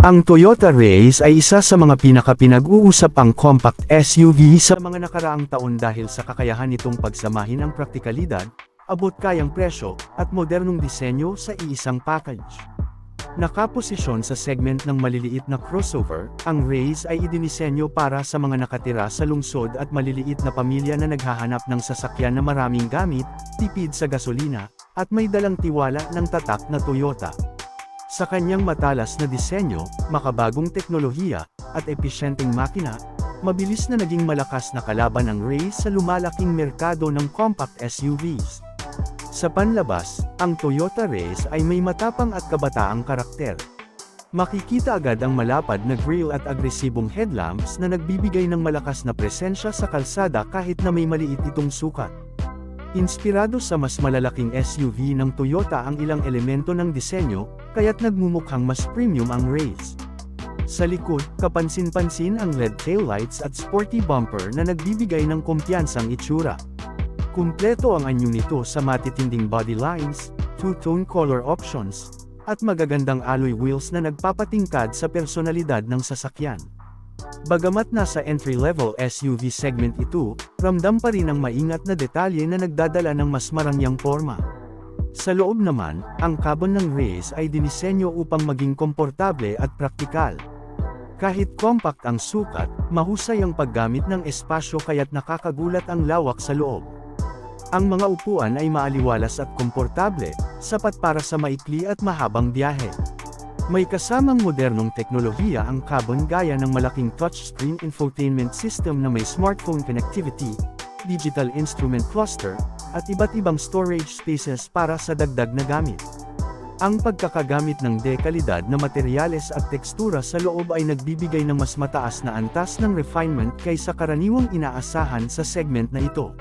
Ang Toyota Race ay isa sa mga pinakapinag-uusap ang compact SUV sa mga nakaraang taon dahil sa kakayahan nitong pagsamahin ang praktikalidad, abot kayang presyo, at modernong disenyo sa iisang package. Nakaposisyon sa segment ng maliliit na crossover, ang Race ay idinisenyo para sa mga nakatira sa lungsod at maliliit na pamilya na naghahanap ng sasakyan na maraming gamit, tipid sa gasolina, at may dalang tiwala ng tatak na Toyota. Sa kanyang matalas na disenyo, makabagong teknolohiya, at episyenteng makina, mabilis na naging malakas na kalaban ang Race sa lumalaking merkado ng compact SUVs. Sa panlabas, ang Toyota Race ay may matapang at kabataang karakter. Makikita agad ang malapad na grille at agresibong headlamps na nagbibigay ng malakas na presensya sa kalsada kahit na may maliit itong sukat. Inspirado sa mas malalaking SUV ng Toyota ang ilang elemento ng disenyo, kaya't nagmumukhang mas premium ang Race. Sa likod, kapansin-pansin ang LED taillights at sporty bumper na nagbibigay ng kumpiyansang itsura. Kumpleto ang anyo nito sa matitinding body lines, two-tone color options, at magagandang alloy wheels na nagpapatingkad sa personalidad ng sasakyan. Bagamat nasa entry-level SUV segment ito, ramdam pa rin ang maingat na detalye na nagdadala ng mas marangyang forma. Sa loob naman, ang cabin ng Race ay dinisenyo upang maging komportable at praktikal. Kahit compact ang sukat, mahusay ang paggamit ng espasyo kaya't nakakagulat ang lawak sa loob. Ang mga upuan ay maaliwalas at komportable, sapat para sa maikli at mahabang biyahe. May kasamang modernong teknolohiya ang cabin gaya ng malaking touchscreen infotainment system na may smartphone connectivity, digital instrument cluster, at iba't ibang storage spaces para sa dagdag na gamit. Ang pagkakagamit ng dekalidad na materyales at tekstura sa loob ay nagbibigay ng mas mataas na antas ng refinement kaysa karaniwang inaasahan sa segment na ito.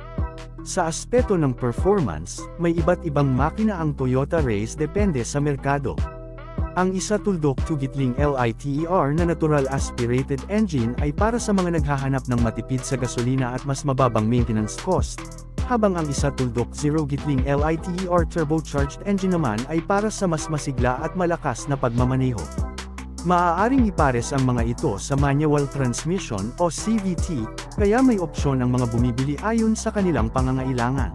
Sa aspeto ng performance, may iba't ibang makina ang Toyota Race depende sa merkado. Ang isa tuldok tugitling LITER na natural aspirated engine ay para sa mga naghahanap ng matipid sa gasolina at mas mababang maintenance cost, habang ang isa tuldok zero gitling LITER turbocharged engine naman ay para sa mas masigla at malakas na pagmamaneho. Maaaring ipares ang mga ito sa manual transmission o CVT, kaya may opsyon ang mga bumibili ayon sa kanilang pangangailangan.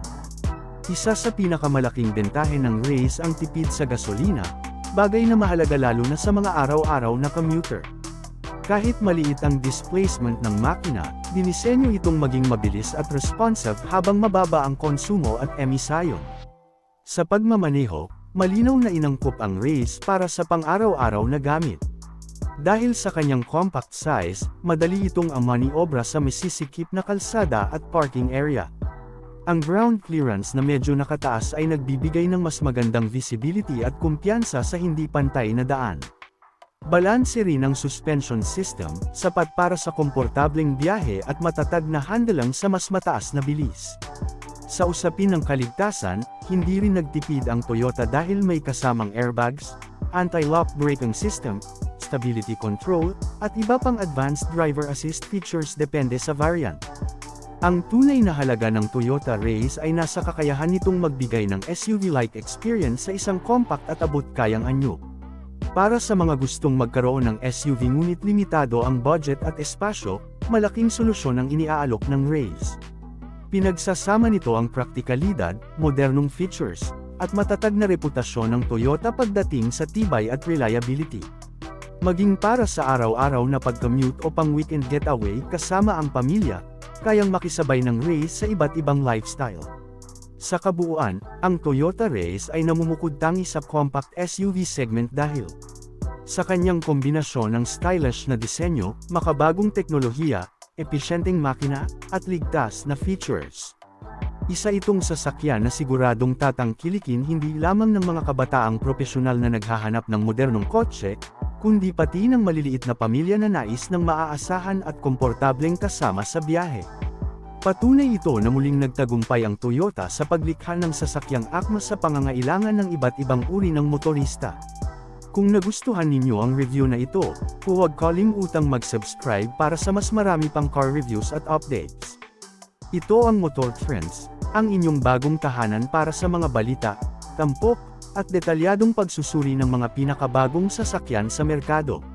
Isa sa pinakamalaking bentahe ng Race ang tipid sa gasolina, bagay na mahalaga lalo na sa mga araw-araw na commuter. Kahit maliit ang displacement ng makina, dinisenyo itong maging mabilis at responsive habang mababa ang konsumo at emisayon. Sa pagmamaneho, malinaw na inangkop ang Race para sa pang-araw-araw na gamit. Dahil sa kanyang compact size, madali itong ang maniobra sa masisikip na kalsada at parking area. Ang ground clearance na medyo nakataas ay nagbibigay ng mas magandang visibility at kumpiyansa sa hindi pantay na daan. Balanse rin ang suspension system, sapat para sa komportableng biyahe at matatag na handlang sa mas mataas na bilis. Sa usapin ng kaligtasan, hindi rin nagtipid ang Toyota dahil may kasamang airbags, anti-lock braking system, stability control, at iba pang advanced driver assist features depende sa variant. Ang tunay na halaga ng Toyota Race ay nasa kakayahan nitong magbigay ng SUV-like experience sa isang compact at abot-kayang anyo. Para sa mga gustong magkaroon ng SUV ngunit limitado ang budget at espasyo, malaking solusyon ang iniaalok ng Race. Pinagsasama nito ang praktikalidad, modernong features, at matatag na reputasyon ng Toyota pagdating sa tibay at reliability. Maging para sa araw-araw na pag-commute o pang-weekend getaway kasama ang pamilya, kayang makisabay ng Race sa iba't ibang lifestyle. Sa kabuuan, ang Toyota Race ay namumukod tangi sa compact SUV segment dahil sa kanyang kombinasyon ng stylish na disenyo, makabagong teknolohiya, episyenteng makina, at ligtas na features. Isa itong sasakyan na siguradong tatangkilikin hindi lamang ng mga kabataang profesional na naghahanap ng modernong kotse, kundi pati ng maliliit na pamilya na nais ng maaasahan at komportableng kasama sa biyahe. Patunay ito na muling nagtagumpay ang Toyota sa paglikha ng sasakyang akma sa pangangailangan ng iba't ibang uri ng motorista. Kung nagustuhan ninyo ang review na ito, huwag kalimutang mag-subscribe para sa mas marami pang car reviews at updates. Ito ang Motor Trends, ang inyong bagong tahanan para sa mga balita, tampok, at detalyadong pagsusuri ng mga pinakabagong sasakyan sa merkado.